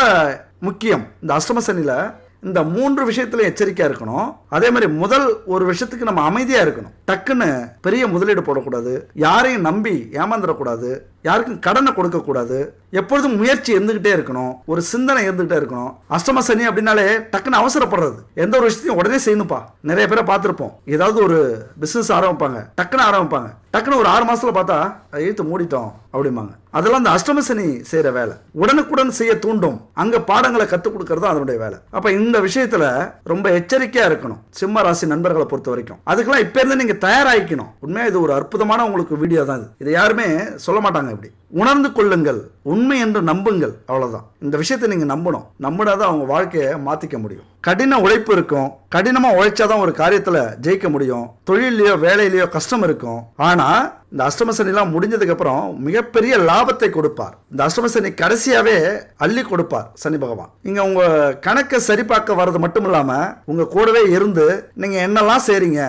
முக்கியம். இந்த அஷ்டம சனியில இந்த மூன்று விஷயத்துல எச்சரிக்கையா இருக்கணும். அதே மாதிரி முதல் ஒரு விஷயத்துக்கு நம்ம அமைதியா இருக்கணும். டக்குன்னு பெரிய முதலீடு போடக்கூடாது. யாரையும் நம்பி ஏமாந்துடக்கூடாது. யாருக்கும் கடனை கொடுக்கக்கூடாது. எப்பொழுதும் முயற்சி இருந்துகிட்டே இருக்கணும். ஒரு சிந்தனை இருந்துகிட்டே இருக்கணும். அஷ்டம சனி அப்படின்னாலே டக்குன்னு அவசரப்படுறது. எந்த ஒரு விஷயத்தையும் உடனே செய்யணும்ப்பா. நிறைய பேரை பார்த்துருப்போம். ஏதாவது ஒரு பிஸ்னஸ் ஆரம்பிப்பாங்க. டக்குன்னு ஆரம்பிப்பாங்க. டக்குன்னு ஒரு ஆறு மாசத்துல பார்த்தா எழுத்து மூடிட்டோம் அப்படிம்பாங்க. அதெல்லாம் அந்த அஷ்டம சனி செய்யற வேலை. உடனுக்குடன் செய்ய தூண்டும். அங்க பாடங்களை கற்றுக் கொடுக்கறது அதனுடைய வேலை. அப்ப இந்த விஷயத்துல ரொம்ப எச்சரிக்கையா இருக்கணும். சிம்ம ராசி நண்பர்களை பொறுத்த வரைக்கும். அதுக்கெல்லாம் இப்ப இருந்து நீங்க தயாராகிக்கணும். உண்மையா இது ஒரு அற்புதமான உங்களுக்கு வீடியோ தான் இது. இதை யாருமே சொல்ல மாட்டாங்க. இப்படி உணர்ந்து கொள்ளுங்கள் உண்மை என்று நம்புங்கள் அவ்வளவுதான். இந்த விஷயத்தை நீங்கள் நம்பணும். நம்பினாதான் அவங்க வாழ்க்கையை மாத்திக்க முடியும். கடின உழைப்பு இருக்கும். கடினமா உழைச்சாதான் ஒரு காரியத்தில் ஜெயிக்க முடியும். தொழிலையோ வேலையிலையோ கஷ்டம் இருக்கும். ஆனா இந்த அஷ்டம சனிலாம் முடிஞ்சதுக்கு அப்புறம் மிகப்பெரிய லாபத்தை கொடுப்பார். இந்த அஷ்டம சனி கடைசியாவே அள்ளி கொடுப்பார் சனி பகவான். இங்கே உங்க கணக்கை சரி பார்க்க வர்றது மட்டும் இல்லாம உங்க கூடவே இருந்து நீங்க என்னெல்லாம் செய்றீங்க?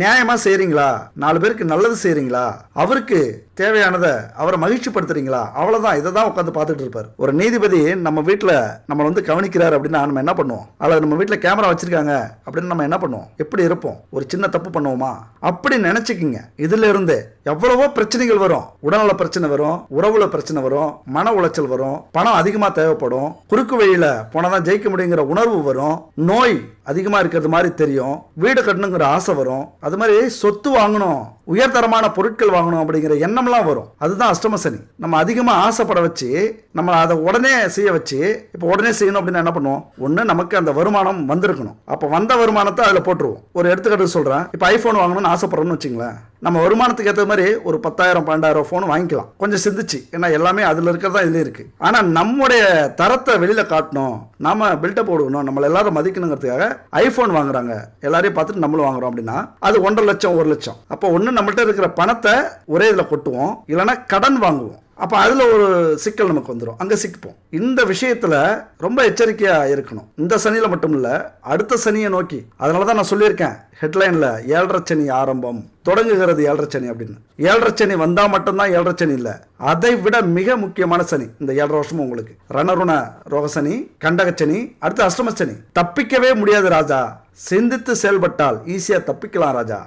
நியாயமா செய்றீங்களா? நாலு பேருக்கு நல்லது செய்றீங்களா? அவருக்கு தேவையானதை அவரை மகிழ்ச்சிப்படுத்துறீங்களா? அவ்வளோதான் அவ்வளவுதான். இதை தான் உட்காந்து பார்த்துட்டு இருப்பார். ஒரு நீதிபதி நம்ம வீட்டில் நம்ம வந்து கவனிக்கிறார் அப்படின்னா நம்ம என்ன பண்ணுவோம்? அல்லது நம்ம வீட்டில் கேமரா வச்சிருக்காங்க அப்படின்னு நம்ம என்ன பண்ணுவோம்? எப்படி இருப்போம்? ஒரு சின்ன தப்பு பண்ணுவோமா? அப்படி நினைச்சுக்கிங்க. இதுல இருந்தே எவ்வளவோ பிரச்சனைகள் வரும். உடல்நல பிரச்சனை வரும் உறவுல பிரச்சனை வரும் மன உளைச்சல் வரும் பணம் அதிகமாக தேவைப்படும் குறுக்கு வழியில போனதான் ஜெயிக்க முடியுங்கிற உணர்வு வரும் நோய் அதிகமாக இருக்கிறது மாதிரி தெரியும் வீடு கட்டணுங்கிற ஆசை வரும். அது மாதிரி சொத்து வாங்கணும். உயர்தரமான பொருட்கள் வாங்கணும் அப்படிங்கிற எண்ணம்லாம் வரும். அதுதான் அஷ்டம சனி. நம்ம அதிகமாக ஆசைப்பட வச்சு நம்ம அதை உடனே செய்ய வச்சு இப்போ உடனே செய்யணும் அப்படின்னு என்ன பண்ணுவோம்? ஒன்று நமக்கு அந்த வருமானம் வந்திருக்கணும். அப்போ வந்த வருமானத்தை அதில் போட்டுருவோம். ஒரு எடுத்துக்காட்டு சொல்கிறேன் இப்போ ஐஃபோன் வாங்கணும்னு ஆசைப்படுறோம்னு வச்சுங்களேன். நம்ம வருமானத்துக்கு ஏற்ற மாதிரி ஒரு பத்தாயிரம் பன்னெண்டாயிரம் ஃபோன் வாங்கிக்கலாம். கொஞ்சம் சிந்திச்சு. ஏன்னா எல்லாமே அதில் இருக்கிறதா இதுல இருக்கு. ஆனால் நம்முடைய தரத்தை வெளியில் காட்டணும். நாம பில்டப் போடணும். நம்மளை எல்லாரும் மதிக்கணுங்கிறதுக்காக ஐபோன் வாங்குறாங்க. எல்லாரையும் பார்த்துட்டு நம்மளும் வாங்குறோம் அப்படின்னா அது ஒன்றரை லட்சம் ஒரு லட்சம். அப்போ ஒன்று நம்மள்கிட்ட இருக்கிற பணத்தை ஒரே இதில் கொட்டுவோம். இல்லைன்னா கடன் வாங்குவோம். அப்போ அதில் ஒரு சிக்கல் நமக்கு வந்துடும் அங்கே சிக்கிப்போம். இந்த விஷயத்தில் ரொம்ப எச்சரிக்கையாக இருக்கணும். இந்த சனியில் மட்டும் இல்லை அடுத்த சனியை நோக்கி. அதனால தான் நான் சொல்லியிருக்கேன் ஹெட்லைனில் ஏழரை சனி ஆரம்பம் தொடங்குகிறது ஏழரை சனி அப்படின்னு. ஏழரை சனி வந்தால் மட்டும்தான் ஏழரை சனி இல்லை. அதை விட மிக முக்கியமான சனி இந்த ஏழரை வருஷமும் உங்களுக்கு. ரணருண ரோகசனி கண்டகச்சனி அடுத்து அஷ்டமச்சனி தப்பிக்கவே முடியாது ராஜா. சிந்தித்து செயல்பட்டால் ஈஸியாக தப்பிக்கலாம் ராஜா.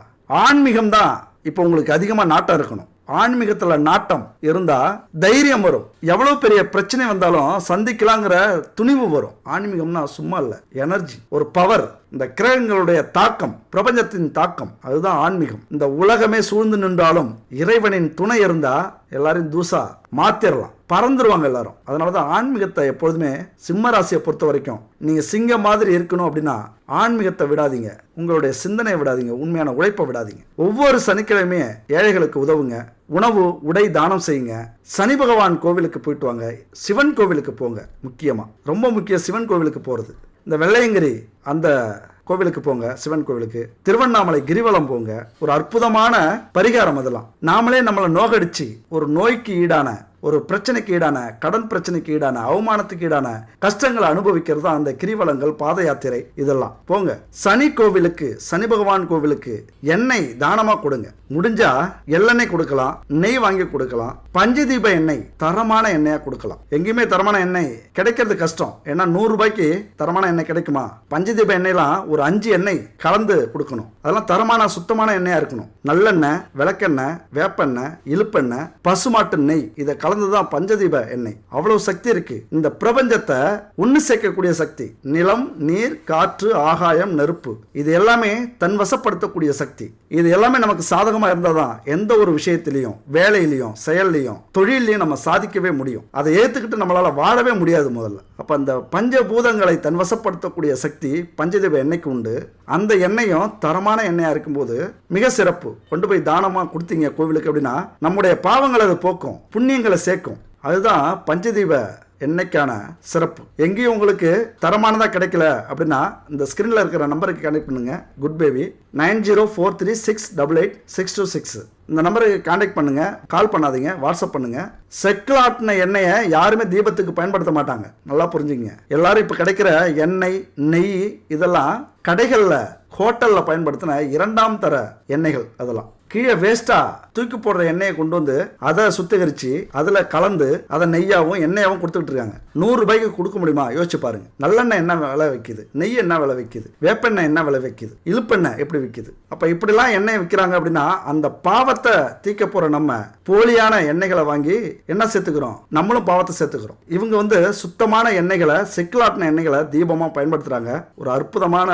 ஆன்மீகம் தான் இப்போ உங்களுக்கு அதிகமாக நாட்டம் இருக்கணும். ஆன்மீகத்துல நாட்டம் இருந்தா தைரியம் வரும். எவ்வளவு பெரிய பிரச்சனை வந்தாலும் சந்திக்கலாங்கிற துணிவு வரும். ஆன்மீகம்னா சும்மா இல்லை எனர்ஜி ஒரு பவர் இந்த கிரகங்களுடைய தாக்கம் பிரபஞ்சத்தின் தாக்கம் அதுதான் ஆன்மீகம். இந்த உலகமே சூழ்ந்து நின்றாலும் இறைவனின் துணை இருந்தா எல்லாரையும் தூசா மாத்திரலாம். பறந்துருவாங்க எல்லாரும். அதனாலதான் ஆன்மீகத்தை எப்பொழுதுமே சிம்ம ராசியை பொறுத்த வரைக்கும் நீங்கள் சிங்கம் மாதிரி இருக்கணும் அப்படின்னா ஆன்மீகத்தை விடாதீங்க. உங்களுடைய சிந்தனையை விடாதீங்க. உண்மையான உழைப்பை விடாதீங்க. ஒவ்வொரு சனிக்கிழமையே ஏழைகளுக்கு உதவுங்க. உணவு உடை தானம் செய்யுங்க. சனி பகவான் கோவிலுக்கு போயிட்டு வாங்க. சிவன் கோவிலுக்கு போங்க. முக்கியமாக ரொம்ப முக்கியம் சிவன் கோவிலுக்கு போகிறது இந்த வெள்ளையங்கிரி அந்த கோவிலுக்கு போங்க. சிவன் கோவிலுக்கு. திருவண்ணாமலை கிரிவலம் போங்க. ஒரு அற்புதமான பரிகாரம் அதெல்லாம். நாமளே நம்மளை நோகடிச்சு ஒரு நோய்க்கு ஈடான ஒரு பிரச்சனைக்கு ஈடான கடன் பிரச்சனைக்கு ஈடான அவமானத்துக்கு ஈடான கஷ்டங்களை அனுபவிக்கிறது தான் அந்த கிரிவலங்கள் பாத யாத்திரை இதெல்லாம். போங்க. சனி கோவிலுக்கு சனி பகவான் கோவிலுக்கு எண்ணெய் தானமா கொடுங்க. முடிஞ்சா எள்ளெண்ணெய் கொடுக்கலாம் நெய் வாங்கி கொடுக்கலாம் பஞ்சதீப எண்ணெய் தரமான எண்ணெயா கொடுக்கலாம். எங்கேயுமே தரமான எண்ணெய் கிடைக்கிறது கஷ்டம். ஏன்னா நூறு ரூபாய்க்கு தரமான எண்ணெய் கிடைக்குமா? பஞ்சதீப எண்ணெய்லாம் ஒரு அஞ்சு எண்ணெய் கலந்து கொடுக்கணும். அதெல்லாம் தரமான சுத்தமான எண்ணெயா இருக்கணும். நல்லெண்ணெய் விளக்கெண்ணெய் வேப்பெண்ணெய் இழுப்பெண்ணெய் பசுமாட்டு நெய் இதை கலந்துதான் பஞ்சதீப எண்ணெய். அவ்வளவு சக்தி இருக்கு. இந்த பிரபஞ்சத்தை ஒன்று சேர்க்கக்கூடிய சக்தி நிலம் நீர் காற்று ஆகாயம் நெருப்பு இது எல்லாமே தன் வசப்படுத்தக்கூடிய சக்தி. இது எல்லாமே நமக்கு சாதகமாக இருந்தால் தான் எந்த ஒரு விஷயத்திலையும் வேலையிலையும் செயல்லையும் தொழிலையும் நம்ம சாதிக்கவே முடியும். அதை ஏற்றுக்கிட்டு நம்மளால் வாழவே முடியாது முதல்ல. அப்போ அந்த பஞ்சபூதங்களை தன் வசப்படுத்தக்கூடிய சக்தி பஞ்சதீப எண்ணெய்க்கு உண்டு. அந்த எண்ணெயும் தரமான எண்ணெயாக இருக்கும்போது மிக சிறப்பு. கொண்டு போய் தானமாக கொடுத்தீங்க கோவிலுக்கு அப்படின்னா நம்முடைய பாவங்களை அது போக்கும். புண்ணியங்களை சேர்க்கும். அதுதான் பஞ்சதீப எண்ணெய்க்கான சிறப்பு. எங்கேயும் உங்களுக்கு தரமானதாக கிடைக்கல அப்படின்னா இந்த ஸ்க்ரீனில் இருக்கிற நம்பருக்கு கனெக்ட் பண்ணுங்க. Good baby nine zero four three six double eight six two six. இந்த நம்பருக்கு காண்டாக்ட் பண்ணுங்க. கால் பண்ணாதீங்க. வாட்ஸ்அப் பண்ணுங்கள் செக்கில் ஆட்டின எண்ணெயை யாருமே தீபத்துக்கு பயன்படுத்த மாட்டாங்க. நல்லா புரிஞ்சுங்க. எல்லாரும் இப்போ கிடைக்கிற எண்ணெய் நெய் இதெல்லாம் கடைகளில் ஹோட்டலில் பயன்படுத்தின இரண்டாம் தர எண்ணெய்கள் அதெல்லாம். கீழே வேஸ்டா தூக்கி போடுற எண்ணெயை கொண்டு வந்து அதை சுத்திகரிச்சு அதுல கலந்து அதை நெய்யாவும் எண்ணெயாவும் கொடுத்துட்டு இருக்காங்க. நூறு ரூபாய்க்கு கொடுக்க முடியுமா? யோசிச்சு பாருங்க. நல்லெண்ணெய் என்ன விலை விற்கிது நெய் என்ன விலை விற்கிது வேப்பெண்ணெய் என்ன விலை விற்கிது இழுப்பெண்ணெய் எப்படி விற்கிது அப்ப இப்படிலாம் எண்ணெய் விற்கிறாங்க அப்படின்னா அந்த பாவத்தை தீக்க போற நம்ம போலியான எண்ணெய்களை வாங்கி என்ன சேர்த்துக்கிறோம்? நம்மளும் பாவத்தை சேர்த்துக்கிறோம். இவங்க வந்து சுத்தமான எண்ணெய்களை செக்குலாட்டின எண்ணெய்களை தீபமா பயன்படுத்துறாங்க. ஒரு அற்புதமான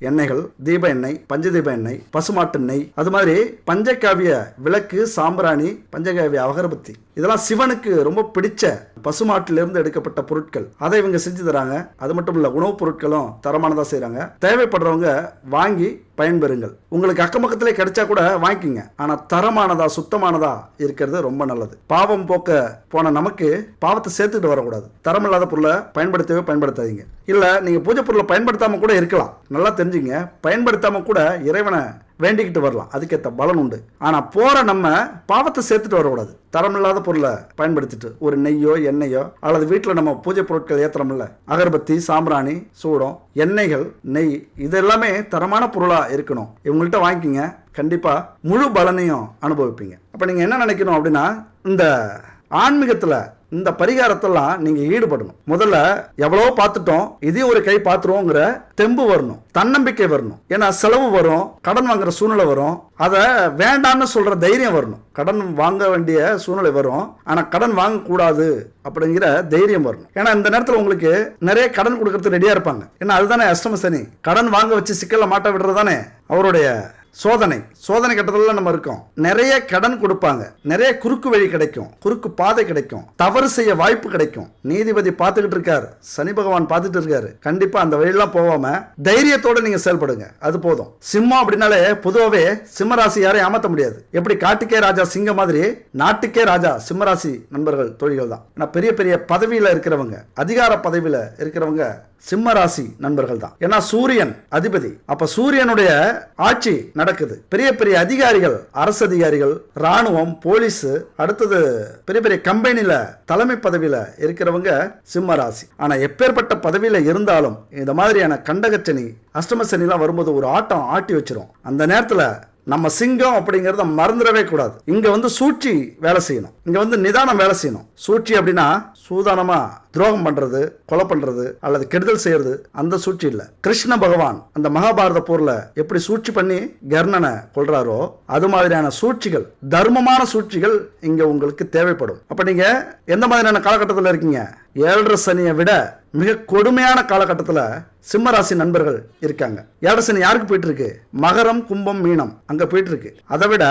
எண்ணெய்கள் தீப எண்ணெய் பஞ்சதீப எண்ணெய் பசுமாட்டு எண்ணெய் அது மாதிரி பஞ்சகாவிய விளக்கு சாம்பிராணி பஞ்சகாவிய அகரபத்தி இதெல்லாம் சிவனுக்கு ரொம்ப பிடிச்ச பசுமாட்டிலிருந்து எடுக்கப்பட்ட பொருட்கள். அதை இவங்க செஞ்சு தராங்க. அது மட்டும் இல்லை உணவுப் பொருட்களும் தரமானதாக செய்கிறாங்க தேவைப்படுறவங்க வாங்கி பயன்பெறுங்கள். உங்களுக்கு அக்கம்பக்கத்திலே கிடைச்சா கூட வாங்கிக்கிங்க. ஆனால் தரமானதா சுத்தமானதா இருக்கிறது ரொம்ப நல்லது. பாவம் போக்க போன நமக்கு பாவத்தை சேர்த்துட்டு வரக்கூடாது. தரமில்லாத பொருளை பயன்படுத்தவே பயன்படுத்தாதீங்க. இல்லை நீங்கள் பூஜை பொருளை பயன்படுத்தாமல் கூட இருக்கலாம். நல்லா தெரிஞ்சுங்க. பயன்படுத்தாம கூட இறைவனை வேண்டிக்கிட்டு வரலாம். அதுக்கேற்ற பலன் உண்டு. ஆனா போகிற நம்ம பாவத்தை சேர்த்துட்டு வரக்கூடாது. தரமில்லாத பொருளை பயன்படுத்திட்டு ஒரு நெய்யோ எண்ணெயோ அல்லது வீட்டில் நம்ம பூஜை பொருட்கள் ஏற்றுறோம்ல அகர்பத்தி சாம்பிராணி சூடம் எண்ணெய்கள் நெய் இது எல்லாமே தரமான பொருளா இருக்கணும். இவங்கள்ட்ட வாங்கிக்கிங்க. கண்டிப்பாக முழு பலனையும் அனுபவிப்பீங்க. அப்ப நீங்க என்ன நினைக்கணும் அப்படின்னா இந்த ஆன்மீகத்தில் இந்த பரிகாரத்தெல்லாம் நீங்க ஈடுபடணும். முதல்ல எவ்வளவோ பார்த்துட்டோம். இதையும் ஒரு கை பார்த்துருவோங்கிற தெம்பு வரணும். தன்னம்பிக்கை வரணும். ஏன்னா செலவு வரும். கடன் வாங்குற சூழ்நிலை வரும். அதை வேண்டாம்னு சொல்ற தைரியம் வரணும். கடன் வாங்க வேண்டிய சூழ்நிலை வரும். ஆனா கடன் வாங்கக்கூடாது அப்படிங்கிற தைரியம் வரணும். ஏன்னா இந்த நேரத்தில் உங்களுக்கு நிறைய கடன் கொடுக்கறதுக்கு ரெடியா இருப்பாங்க. ஏன்னா அதுதானே அஷ்டம சனி. கடன் வாங்க வச்சு சிக்கல மாட்ட விடுறது தானே அவருடைய சோதனை. சோதனை கட்டத்துல நம்ம இருக்கோம். நிறைய கடன் கொடுப்பாங்க. நிறைய குறுக்கு வழி கிடைக்கும். குறுக்கு பாதை கிடைக்கும். தவறு செய்ய வாய்ப்பு கிடைக்கும். நீதிபதி பார்த்துக்கிட்டு இருக்காரு. சனி பகவான் பார்த்துட்டு இருக்காரு. கண்டிப்பா அந்த வழியெல்லாம் போகாம தைரியத்தோட நீங்க செயல்படுங்க. அது போதும். சிம்மம் அப்படின்னாலே பொதுவாகவே சிம்மராசி யாரையும் ஏமாத்த முடியாது. எப்படி காட்டுக்கே ராஜா சிங்கம் மாதிரி நாட்டுக்கே ராஜா சிம்மராசி நண்பர்கள் தொழில்கள் தான். பெரிய பெரிய பதவியில இருக்கிறவங்க அதிகார பதவியில இருக்கிறவங்க சிம்ம ராசி நண்பர்கள் தான் ஏன்னா சூரியன் அதிபதி. அப்ப சூரியனுடைய ஆட்சி நடக்குது. பெரிய பெரிய அதிகாரிகள் அரசு அதிகாரிகள் ராணுவம் போலீஸ் அடுத்தது பெரிய பெரிய கம்பெனியில தலைமை பதவியில இருக்கிறவங்க சிம்ம ராசி ஆனா எப்பேற்பட்ட பதவியில இருந்தாலும் இந்த மாதிரியான கண்டகச்சனி அஷ்டம சனிலாம் வரும்போது ஒரு ஆட்டம் ஆட்டி வச்சிரும். அந்த நேரத்துல நம்ம சிங்கம் அப்படிங்கிறத மறந்துடவே கூடாது. இங்க வந்து சூழ்ச்சி வேலை செய்யணும். இங்க வந்து நிதானம் வேலை செய்யணும். சூழ்ச்சி அப்படின்னா சூதானமா துரோகம் பண்றது கொலை பண்றது அல்லது கெடுதல் செய்யறது அந்த சூழ்ச்சி இல்ல. கிருஷ்ண பகவான் அந்த மகாபாரத போர்ல எப்படி சூழ்ச்சி பண்ணி கர்ணனை கொள்றாரோ அது மாதிரியான சூழ்ச்சிகள் தர்மமான சூழ்ச்சிகள் இங்க உங்களுக்கு தேவைப்படும். அப்ப நீங்க எந்த மாதிரியான காலகட்டத்தில் இருக்கீங்க? ஏழரை சனியை விட மிக கொடுமையான காலகட்டத்தில் சிம்மராசி நண்பர்கள் இருக்காங்க. ஏடசனி யாருக்கு போயிட்டு இருக்கு மகரம் கும்பம் மீனம் அங்க போயிட்டு இருக்கு அதை விட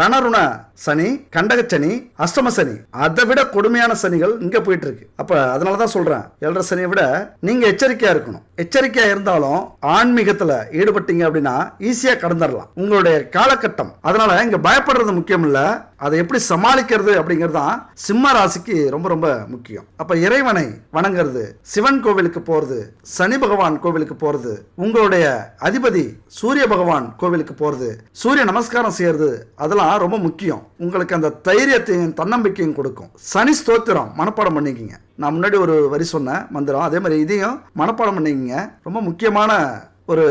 ரணருண சனி கண்டக சனி அஷ்டம சனி அதை விட கொடுமையான சனிகள் இங்க போயிட்டு இருக்கு அப்ப அதனாலதான் சொல்றேன். ஏழரை சனியை விட நீங்க எச்சரிக்கையா இருக்கணும். எச்சரிக்கையா இருந்தாலும் ஆன்மீகத்துல ஈடுபட்டீங்க அப்படின்னா ஈஸியா கடந்துடலாம் உங்களுடைய காலகட்டம். அதனால இங்க பயப்படுறது முக்கியம் இல்ல அதை எப்படி சமாளிக்கிறது அப்படிங்கிறது தான் சிம்ம ராசிக்கு ரொம்ப ரொம்ப முக்கியம். அப்ப இறைவனை வணங்குறது சிவன் கோவிலுக்கு போறது சனி பகவான் கோவிலுக்கு போறது உங்களுடைய அதிபதி சூரிய பகவான் கோவிலுக்கு போறது சூரிய நமஸ்காரம் செய்யறது அதெல்லாம் ரொம்ப முக்கியம். உங்களுக்கு அந்த தைரியத்தையும் தன்னம்பிக்கையும் கொடுக்கும். சனி ஸ்தோத்திரம் மனப்பாடம் பண்ணிக்கிங்க. நான் முன்னாடி ஒரு வரி சொன்னேன் மந்திரம் அதே மாதிரி இதையும் மனப்பாடம் பண்ணிக்கிங்க. ரொம்ப முக்கியமான ஒரு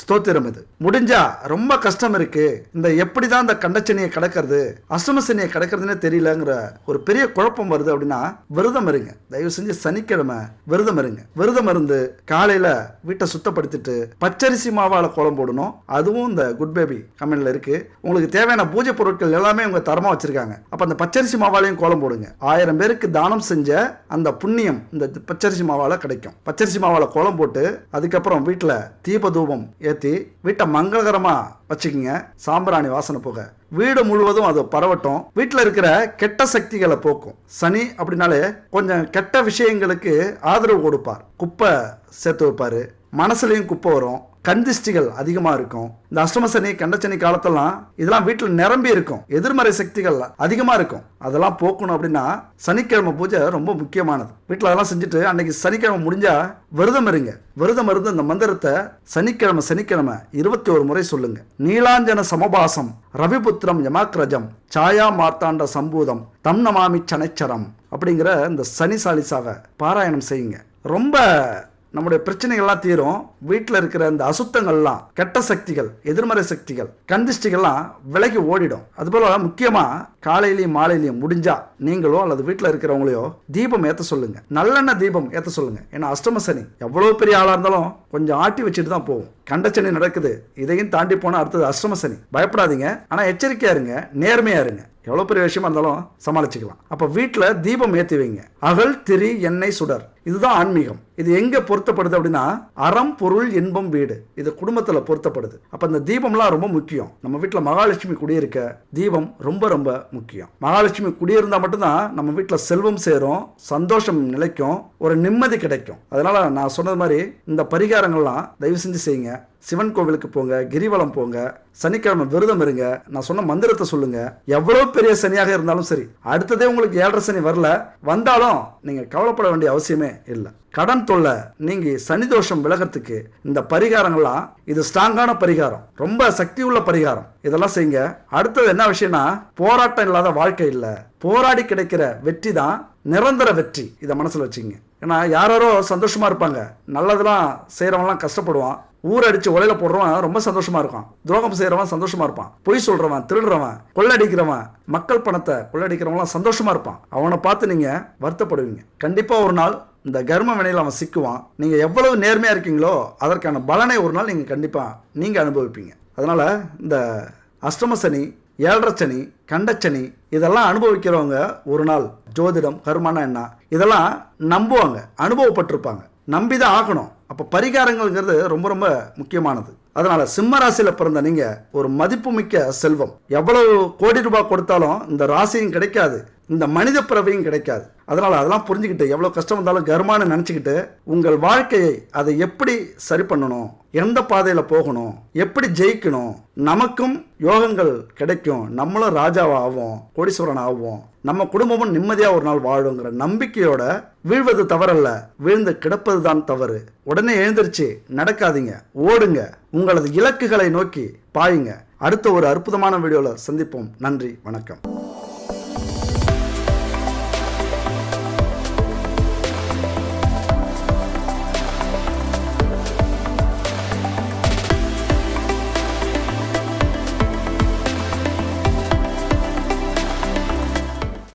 ஸ்தோத்திரம் இது. முடிஞ்சா ரொம்ப கஷ்டம் இருக்கு. இந்த எப்படி தான் இந்த கண்டச்சனியை கிடக்கிறது அஷ்டமசனியை சனியை தெரியலங்கிற ஒரு பெரிய குழப்பம் வருது அப்படின்னா விரதம் இருங்க. தயவு செஞ்சு சனிக்கிழமை விரதம் இருங்க. விரதம் இருந்து காலையில வீட்டை சுத்தப்படுத்திட்டு பச்சரிசி மாவால் கோலம் போடணும். அதுவும் இந்த குட் பேபி கம்பெனியில் இருக்கு. உங்களுக்கு தேவையான பூஜை பொருட்கள் எல்லாமே உங்க தரமா வச்சிருக்காங்க. அப்ப அந்த பச்சரிசி மாவாலையும் கோலம் போடுங்க. ஆயிரம் பேருக்கு தானம் செஞ்ச அந்த புண்ணியம் இந்த பச்சரிசி மாவால கிடைக்கும். பச்சரிசி மாவால கோலம் போட்டு அதுக்கப்புறம் வீட்டில் தீப தூபம் ஏற்றி வீட்டை மங்களகரமா வச்சுக்கிங்க. சாம்பிராணி வாசனை போக. வீடு முழுவதும் அது பரவட்டும். வீட்டில் இருக்கிற கெட்ட சக்திகளை போக்கும். சனி அப்படின்னாலே கொஞ்சம் கெட்ட விஷயங்களுக்கு ஆதரவு கொடுப்பார். குப்பை சேர்த்து வைப்பாரு. மனசுலயும் குப்பை வரும். கந்திஷ்டிகள் அதிகமாக இருக்கும். இந்த அஷ்டமசனி கண்டச்சனி காலத்தெல்லாம் இதெல்லாம் வீட்டில் நிரம்பி இருக்கும். எதிர்மறை சக்திகள் அதிகமாக இருக்கும். அதெல்லாம் போக்கணும் அப்படின்னா சனிக்கிழமை பூஜை ரொம்ப முக்கியமானது. வீட்டில் அதெல்லாம் செஞ்சுட்டு அன்னைக்கு சனிக்கிழமை முடிஞ்சா விரதம் இருங்க. விரதம் இருந்து இந்த மந்திரத்தை சனிக்கிழமை சனிக்கிழமை இருபத்தி ஒரு முறை சொல்லுங்க. நீலாஞ்சன சமபாசம் ரவிபுத்திரம் யமாக்ரஜம் சாயா மார்த்தாண்ட சம்பூதம் தம் நமாமி சனைச்சரம் அப்படிங்கிற இந்த சனி சாலிசாவை பாராயணம் செய்யுங்க. ரொம்ப நம்முடைய பிரச்சனைகள்லாம் தீரும். வீட்டில் இருக்கிற அந்த அசுத்தங்கள்லாம் கெட்ட சக்திகள் எதிர்மறை சக்திகள் கந்திஷ்டிகள்லாம் விலகி ஓடிடும். அதுபோல முக்கியமாக காலையிலையும் மாலையிலையும் முடிஞ்சா நீங்களோ அல்லது வீட்டில் இருக்கிறவங்களையோ தீபம் ஏற்ற சொல்லுங்க. நல்லெண்ணெய் தீபம் ஏற்ற சொல்லுங்க. ஏன்னா அஷ்டம சனி எவ்வளோ பெரிய ஆளாக இருந்தாலும் கொஞ்சம் ஆட்டி வச்சுட்டு தான் போகும் கண்டச்சனி நடக்குது. இதையும் தாண்டி போனால் அடுத்தது அஷ்டம சனி. பயப்படாதீங்க. ஆனால் எச்சரிக்கையா இருங்க. நேர்மையா இருங்க. எவ்வளோ பெரிய விஷயமா இருந்தாலும் சமாளிச்சுக்கலாம். அப்போ வீட்டில் தீபம் ஏற்றி வைங்க. அகல் திரி எண்ணெய் சுடர். இதுதான் ஆன்மீகம். இது எங்கே பொருத்தப்படுது அப்படின்னா அறம் பொருள் இன்பம் வீடு. இது குடும்பத்தில் பொருத்தப்படுது. அப்போ இந்த தீபம்லாம் ரொம்ப முக்கியம். நம்ம வீட்டில் மகாலட்சுமி குடியிருக்க தீபம் ரொம்ப ரொம்ப முக்கியம். மகாலட்சுமி குடியிருந்தா மட்டும்தான் நம்ம வீட்டில் செல்வம் சேரும் சந்தோஷம் நிலைக்கும் ஒரு நிம்மதி கிடைக்கும். அதனால் நான் சொன்னது மாதிரி இந்த பரிகாரங்கள்லாம் தயவு செஞ்சு செய்யுங்க. சிவன் கோவிலுக்கு போங்க கிரிவலம் போங்க சனிக்கிழமை விரதம் இருங்க நான் சொன்ன மந்திரத்தை சொல்லுங்க. எவ்வளவு பெரிய சனியாக இருந்தாலும் சரி அடுத்ததே உங்களுக்கு ஏழரை சனி வரல வந்தாலும் நீங்க கவலைப்பட வேண்டிய அவசியமே இல்லை. கடன் தொல்லை நீங்க சனி தோஷம் விலகிறதுக்கு இந்த பரிகாரங்கள்லாம் இது ஸ்ட்ராங்கான பரிகாரம் ரொம்ப சக்தி உள்ள பரிகாரம். இதெல்லாம் செய்யுங்க. அடுத்தது என்ன விஷயம்னா போராட்டம் இல்லாத வாழ்க்கை இல்லை. போராடி கிடைக்கிற வெற்றி தான் நிரந்தர வெற்றி. இதை மனசுல வச்சுங்க ஏன்னா யாரோ சந்தோஷமா இருப்பாங்க. நல்லதெல்லாம் செய்யறவங்கலாம் கஷ்டப்படுவான். ஊர் அடிச்சு உலையில போடுறவன் ரொம்ப சந்தோஷமா இருக்கான். துரோகம் செய்யறவன் சந்தோஷமா இருப்பான். பொய் சொல்றவன் திருடுறவன் கொள்ளடிக்கிறவன் மக்கள் பணத்தை கொள்ளடிக்கிறவன்லாம் சந்தோஷமா இருப்பான். அவனை பார்த்து நீங்க வருத்தப்படுவீங்க. கண்டிப்பா ஒரு நாள் இந்த கர்ம வினையில் அவன் சிக்குவான். நீங்க எவ்வளவு நேர்மையா இருக்கீங்களோ அதற்கான பலனை ஒரு நாள் நீங்க கண்டிப்பா நீங்க அனுபவிப்பீங்க. அதனால இந்த அஷ்டம சனி ஏழரை சனி கண்டச்சனி இதெல்லாம் அனுபவிக்கிறவங்க ஒரு நாள் ஜோதிடம் கருமானா என்ன? இதெல்லாம் நம்புவாங்க அனுபவப்பட்டிருப்பாங்க. நம்பி தான் ஆகணும். அப்போ பரிகாரங்கள்ங்கிறது ரொம்ப ரொம்ப முக்கியமானது. அதனால் சிம்ம ராசியில் பிறந்த நீங்கள் ஒரு மதிப்புமிக்க செல்வம். எவ்வளவு கோடி ரூபாய் கொடுத்தாலும் இந்த ராசியும் கிடைக்காது. இந்த மனித பிறவையும் கிடைக்காது. அதனால் அதெல்லாம் புரிஞ்சுக்கிட்டு எவ்வளோ கஷ்டம் வந்தாலும் கர்மான்னு நினச்சிக்கிட்டு உங்கள் வாழ்க்கையை அதை எப்படி சரி பண்ணணும்? எந்த பாதையில் போகணும்? எப்படி ஜெயிக்கணும்? நமக்கும் யோகங்கள் கிடைக்கும். நம்மளும் ராஜாவாக ஆவோம் கோடீஸ்வரன் ஆவோம் நம்ம குடும்பமும் நிம்மதியாக ஒரு நாள் வாழுங்கிற நம்பிக்கையோட வீழ்வது தவறல்ல. வீழ்ந்து கிடப்பது தான் தவறு. உடனே எழுந்திருச்சு நடக்காதீங்க. ஓடுங்க. உங்களது இலக்குகளை நோக்கி பாயுங்க. அடுத்த ஒரு அற்புதமான வீடியோவில் சந்திப்போம். நன்றி. வணக்கம்.